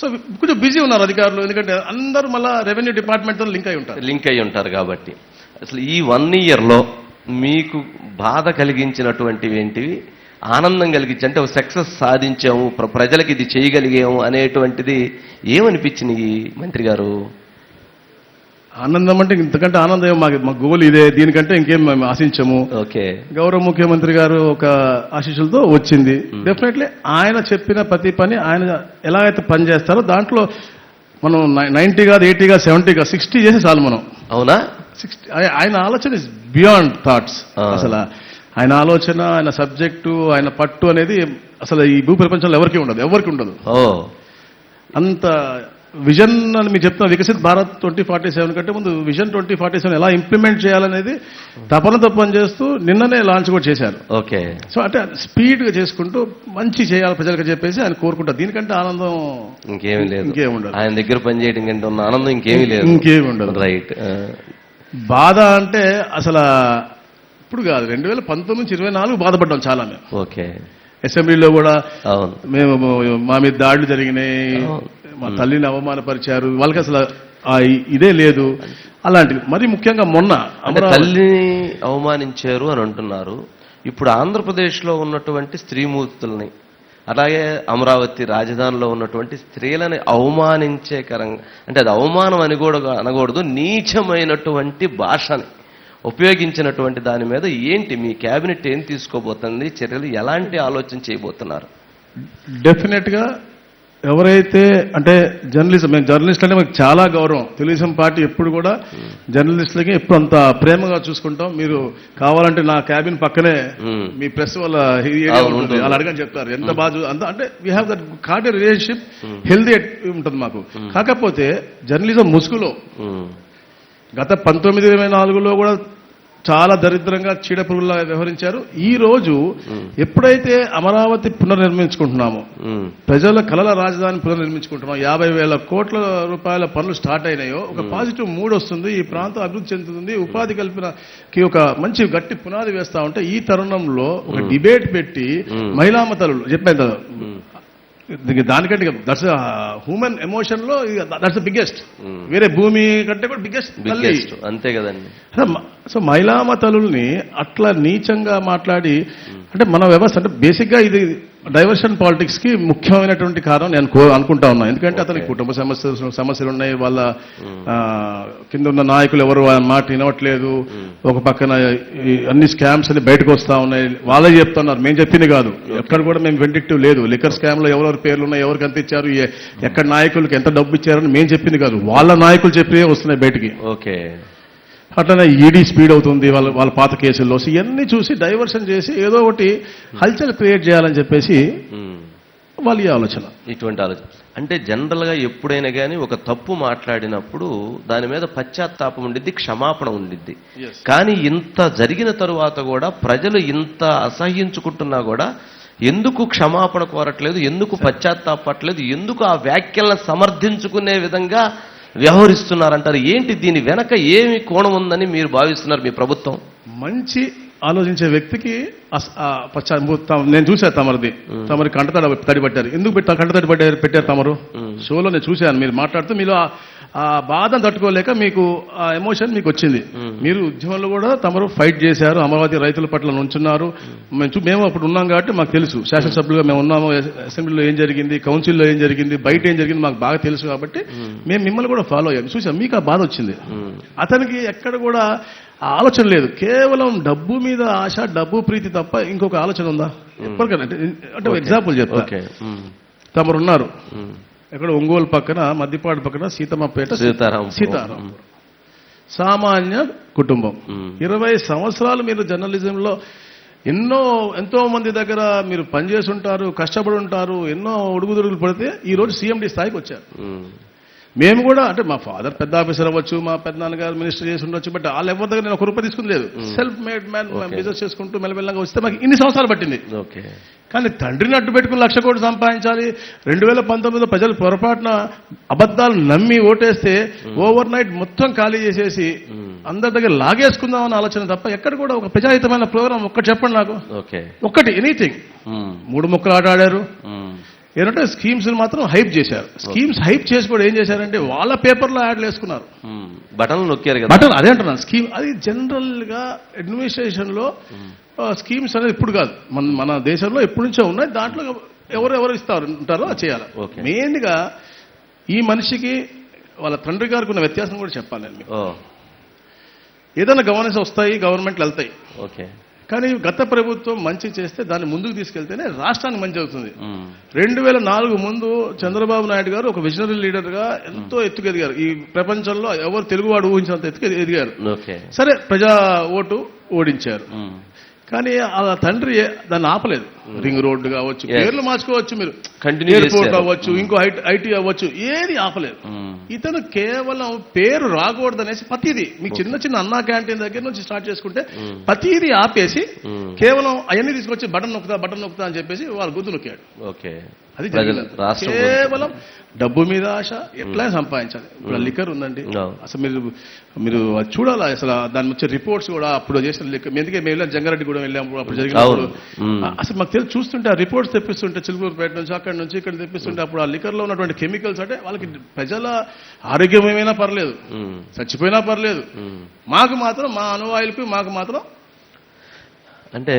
So కొంచెం busy ఉన్నారు అధికారులు ఎందుకంటే అందరూ మళ్ళా రెవెన్యూ డిపార్ట్మెంట్తో లింక్ అయి ఉంటారు. లింక్ అయి ఉంటారు కాబట్టి. అసలు ఈ వన్ ఇయర్లో మీకు బాధ కలిగించినటువంటివి ఏంటివి? ఆనందం కలిగించి అంటే సక్సెస్ సాధించాము ప్ర- ప్రజలకు ఇది చేయగలిగాము అనేటువంటిది ఏమనిపించింది మంత్రి గారు? ఆనందం అంటే ఇంతకంటే ఆనందం మాకు మా గోల్ ఇదే దీనికంటే ఇంకేం మేము ఆశించము. ఓకే. గౌరవ ముఖ్యమంత్రి గారు ఒక ఆశీస్సులతో వచ్చింది. డెఫినెట్లీ ఆయన చెప్పిన ప్రతి పని ఆయన ఎలా అయితే పని చేస్తారో దాంట్లో మనం నైన్టీ కాదు ఎయిటీ కాదు సెవెంటీ కాదు సిక్స్టీ చేసి చాలు మనం. అవునా? సిక్స్టీ ఆయన ఆలోచన ఇస్ బియాండ్ థాట్స్. అసలు ఆయన ఆలోచన ఆయన సబ్జెక్టు ఆయన పట్టు అనేది అసలు ఈ భూ ప్రపంచంలో ఎవరికి ఉండదు ఎవరికి ఉండదు. అంత విజన్ అని మీరు చెప్తున్న Viksit Bharat twenty forty seven కంటే ముందు విజన్ ట్వంటీ ఫార్టీ సెవెన్ ఎలా ఇంప్లిమెంట్ చేయాలనేది తపనతో పనిచేస్తూ నిన్ననే లాంచ్ కూడా చేశారు. ఓకే. సో అంటే స్పీడ్గా చేసుకుంటూ మంచి చేయాలి ప్రజలకు చెప్పేసి ఆయన కోరుకుంటారు. దీనికంటే ఆనందం ఇంకేమీ లేదు. ఇంకేం ఉండదు. ఆయన దగ్గర పనిచేయడం కంటే ఉన్న ఆనందం ఇంకేమీ లేదు. ఇంకేమి ఉండదు. రైట్. బాధ అంటే అసలు ఇప్పుడు కాదు రెండు వేల పంతొమ్మిది నుంచి ఇరవై నాలుగు బాధపడ్డాం చాలా మేము. ఓకే. అసెంబ్లీలో కూడా మేము మా మీద దాడులు జరిగినాయి. మా తల్లిని అవమానపరిచారు. వాళ్ళకి అసలు ఇదే లేదు. అలాంటివి. మరి ముఖ్యంగా మొన్న తల్లిని అవమానించారు అని అంటున్నారు. ఇప్పుడు ఆంధ్రప్రదేశ్లో ఉన్నటువంటి స్త్రీమూర్తుల్ని అలాగే అమరావతి రాజధానిలో ఉన్నటువంటి స్త్రీలని అవమానించేకరంగా అంటే అది అవమానం అని కూడా అనకూడదు. నీచమైనటువంటి భాషని ఉపయోగించినటువంటి దాని మీద ఏంటి మీ కేబినెట్ ఏం తీసుకోబోతుంది చర్యలు ఎలాంటి ఆలోచన చేయబోతున్నారు? డెఫినెట్గా ఎవరైతే అంటే జర్నలిజం మేము జర్నలిస్ట్ అంటే మాకు చాలా గౌరవం. తెలుగుదేశం పార్టీ ఎప్పుడు కూడా జర్నలిస్టులకి ఎప్పుడు అంత ప్రేమగా చూసుకుంటాం. మీరు కావాలంటే నా క్యాబిన్ పక్కనే మ్మ్. మీ ప్రెస్ వాళ్ళ. అలా అడగని చెప్తారు. ఎంత బాగా చూ- అంత అంటే we have that kind relationship healthy ఉంటుంది మాకు. కాకపోతే జర్నలిజం ముసుగులో గత పంతొమ్మిది ఇరవై నాలుగులో కూడా చాలా దరిద్రంగా చీడపురుగులా వ్యవహరించారు. ఈ రోజు ఎప్పుడైతే అమరావతి పునర్నిర్మించుకుంటున్నామో ప్రజల కలల రాజధాని పునర్నిర్మించుకుంటున్నాం యాభై వేల కోట్ల రూపాయల పనులు స్టార్ట్ అయినాయో ఒక పాజిటివ్ మూడ్ వస్తుంది ఈ ప్రాంతం అభివృద్ధి చెందుతుంది ఉపాధి కల్పనకి ఒక మంచి గట్టి పునాది వేస్తా ఉంటే ఈ తరుణంలో ఒక డిబేట్ పెట్టి మహిళా మతలు చెప్పాను దానికంటే దట్స్ హ్యూమన్ ఎమోషన్లో దట్స్ బిగ్గెస్ట్ వేరే భూమి కంటే కూడా బిగ్గెస్ట్ బిగ్గెస్ట్ అంతే కదండి. సో మహిళా మతలుల్ని అట్లా నీచంగా మాట్లాడి అంటే మన వ్యవస్థ అంటే బేసిక్గా ఇది డైవర్షన్ పాలిటిక్స్కి ముఖ్యమైనటువంటి కారణం నేను కో- అనుకుంటా ఉన్నా. ఎందుకంటే అతనికి కుటుంబ సమస్యలు సమస్యలు ఉన్నాయి. వాళ్ళ కింద ఉన్న నాయకులు ఎవరు మాట వినవట్లేదు. ఒక పక్కన అన్ని స్కామ్స్ అని బయటకు వస్తా ఉన్నాయి. వాళ్ళే చెప్తున్నారు. మేము చెప్పింది కాదు. ఎక్కడ కూడా మేము వెండిక్టివ్ లేదు. లిక్కర్ స్కామ్లో ఎవరెవరి పేర్లు ఉన్నాయి ఎవరికి ఎంత ఇచ్చారు ఎక్కడ నాయకులకు ఎంత డబ్బు ఇచ్చారని మేము చెప్పింది కాదు. వాళ్ళ నాయకులు చెప్పినవే వస్తున్నాయి బయటికి. ఓకే. అట్లనే ఈడీ స్పీడ్ అవుతుంది వాళ్ళ వాళ్ళ పాత కేసుల్లో. ఇవన్నీ చూసి డైవర్షన్ చేసి ఏదో ఒకటి హల్చల్ క్రియేట్ చేయాలని చెప్పేసి. వాళ్ళ ఆలోచన. ఇటువంటి ఆలోచన. అంటే జనరల్గా ఎప్పుడైనా కానీ ఒక తప్పు మాట్లాడినప్పుడు దాని మీద పశ్చాత్తాపం ఉండిద్ది క్షమాపణ ఉండిద్ది. కానీ ఇంత జరిగిన తరువాత కూడా ప్రజలు ఇంత అసహ్యించుకుంటున్నా కూడా ఎందుకు క్షమాపణ కోరట్లేదు ఎందుకు పశ్చాత్తాపట్లేదు ఎందుకు ఆ వ్యాఖ్యలను సమర్థించుకునే విధంగా వ్యవహరిస్తున్నారంటారు. ఏంటి దీని వెనక ఏమి కోణం ఉందని మీరు భావిస్తున్నారు మీ ప్రభుత్వం? మంచి ఆలోచించే వ్యక్తికి నేను చూసా తమరిది. తమరి కంటతడి తడి పట్టారు ఎందుకు పెట్టా కంటతడి పట్టారు పెట్టారు తమరు? షోలో నేను చూశాను. మీరు మాట్లాడుతూ మీలో ఆ- బాధను తట్టుకోలేక మీకు ఆ ఎమోషన్ మీకు వచ్చింది. మీరు ఉద్యమంలో కూడా తమరు ఫైట్ చేశారు అమరావతి రైతుల పట్ల నుంచున్నారు. మేము. అప్పుడు ఉన్నాం కాబట్టి మాకు తెలుసు. శాసనసభ్యులుగా మేము ఉన్నాము అసె- అసెంబ్లీలో ఏం జరిగింది కౌన్సిల్లో ఏం జరిగింది బయట ఏం జరిగింది మాకు బాగా తెలుసు కాబట్టి మేము. మిమ్మల్ని కూడా ఫాలో అయ్యాం. చూసాం మీకు ఆ బాధ వచ్చింది. అతనికి ఎక్కడ కూడా ఆలోచన లేదు. కేవలం డబ్బు మీద ఆశ డబ్బు ప్రీతి తప్ప ఇంకొక ఆలోచన ఉందా? ఎప్పటికైనా. అంటే అంటే ఎగ్జాంపుల్ చెప్తా. ఓకే. ఎక్కడ ఒంగోలు పక్కన మద్దిపాడు పక్కన సీతమ్మపేట సీతారాం సీతారాం సామాన్య కుటుంబం. ఇరవై సంవత్సరాలు మీరు జర్నలిజంలో ఎన్నో ఎంతో మంది దగ్గర మీరు పనిచేసి ఉంటారు కష్టపడి ఉంటారు ఎన్నో ఉడుగుదుడుగులు పడితే ఈ రోజు సీఎండి స్థాయికి వచ్చారు. మేము కూడా అంటే మా ఫాదర్ పెద్ద ఆఫీసర్ అవ్వచ్చు మా పెద్ద నాన్నగారు మినిస్టర్ చేసి ఉండొచ్చు బట్ వాళ్ళు ఎవరి దగ్గర నేను ఒక రూపాయి తీసుకుంది లేదు. సెల్ఫ్ మేడ్ మ్యాన్ బిజినెస్ చేసుకుంటూ మెల్లమెల్లగా వస్తే మాకు ఇన్ని సంవత్సరాలు పట్టింది. ఓకే కానీ తండ్రిని అడ్డు పెట్టుకుని లక్ష కోట్లు సంపాదించాలి. రెండు వేల పంతొమ్మిదిలో ప్రజలు పొరపాటున అబద్ధాలు నమ్మి ఓటేస్తే ఓవర్ నైట్ మొత్తం ఖాళీ చేసేసి అందరి దగ్గర లాగేసుకుందాం అన్న ఆలోచన తప్ప ఎక్కడ కూడా ఒక ప్రజాహితమైన ప్రోగ్రాం ఒక్కటి చెప్పండి నాకు. ఓకే ఒక్కటి ఎనీథింగ్ ఉమ్, మూడు ముక్కలు ఆట ఆడారు. ఏంటంటే స్కీమ్స్ మాత్రం హైప్ చేశారు. స్కీమ్స్ హైప్ చేసి కూడా ఏం చేశారంటే వాళ్ళ పేపర్లో యాడ్లు వేసుకున్నారు. బటన్లు నొక్కారు కదా. బట్ అదే అంటున్నాను. స్కీమ్ అది జనరల్గా అడ్మినిస్ట్రేషన్లో స్కీమ్స్ అనేది ఇప్పుడు కాదు. మన మన దేశంలో ఎప్పటి నుంచో ఉన్నాయి. దాంట్లో ఎవరు ఎవరు ఇస్తారు ఉంటారో అది చేయాలి. Okay. మెయిన్గా ఈ మనిషికి వాళ్ళ తండ్రి గారికి ఉన్న వ్యత్యాసం కూడా చెప్పాలి నేను ఏదైనా గవర్నెన్స్ వస్తాయి గవర్నమెంట్లు వెళ్తాయి. ఓకే. కానీ గత ప్రభుత్వం మంచి చేస్తే దాన్ని ముందుకు తీసుకెళ్తేనే రాష్ట్రానికి మంచి అవుతుంది. రెండు వేల నాలుగు ముందు చంద్రబాబు నాయుడు గారు ఒక విజనరీ లీడర్గా ఎంతో ఎత్తుకు ఎదిగారు ఈ ప్రపంచంలో ఎవరు తెలుగువాడు ఊహించినంత ఎత్తుకు ఎదిగారు. సరే ప్రజా ఓటు ఓడించారు. కానీ ఆ తండ్రి దాన్ని ఆపలేదు. రింగ్ రోడ్డు కావచ్చు. పేర్లు మార్చుకోవచ్చు మీరు. ఎయిర్పోర్ట్. అవ్వచ్చు ఇంకో ఐటీ అవ్వచ్చు ఏది ఆపలేదు. ఉమ్, ఇతను కేవలం పేరు రాకూడదు అనేసి ప్రతిదీ మీకు చిన్న చిన్న అన్నా క్యాంటీన్ దగ్గర నుంచి స్టార్ట్ చేసుకుంటే. ప్రతిదీ ఆపేసి కేవలం అవన్నీ తీసుకొచ్చి బటన్ నొక్కుతా బటన్ నొక్కుతా అని చెప్పేసి వాళ్ళు గుద్దు నొక్కాడు. ఓకే అది కేవలం డబ్బు మీద ఆశ ఎట్లా సంపాదించాలి? ఇప్పుడు లిక్కర్ ఉందండి. అసలు మీరు మీరు అది చూడాలి? అసలు దాని వచ్చే రిపోర్ట్స్ కూడా అప్పుడు చేసిన లిక్కర్. ఎందుకే మేము జంగారెడ్డి కూడా వెళ్ళాము అప్పుడు జరిగినప్పుడు. అసలు మాకు తెలిసి చూస్తుంటే ఆ రిపోర్ట్స్ తెప్పిస్తుంటే చిలుకూరుపేట నుంచి అక్కడి నుంచి ఇక్కడ తెప్పిస్తుంటే అప్పుడు ఆ లిక్కర్లో ఉన్నటువంటి కెమికల్స్ అంటే వాళ్ళకి ప్రజల ఆరోగ్యం ఏమైనా పర్లేదు. చచ్చిపోయినా పర్లేదు. మాకు మాత్రం మా అనువాయిలకు మాకు మాత్రం అంటే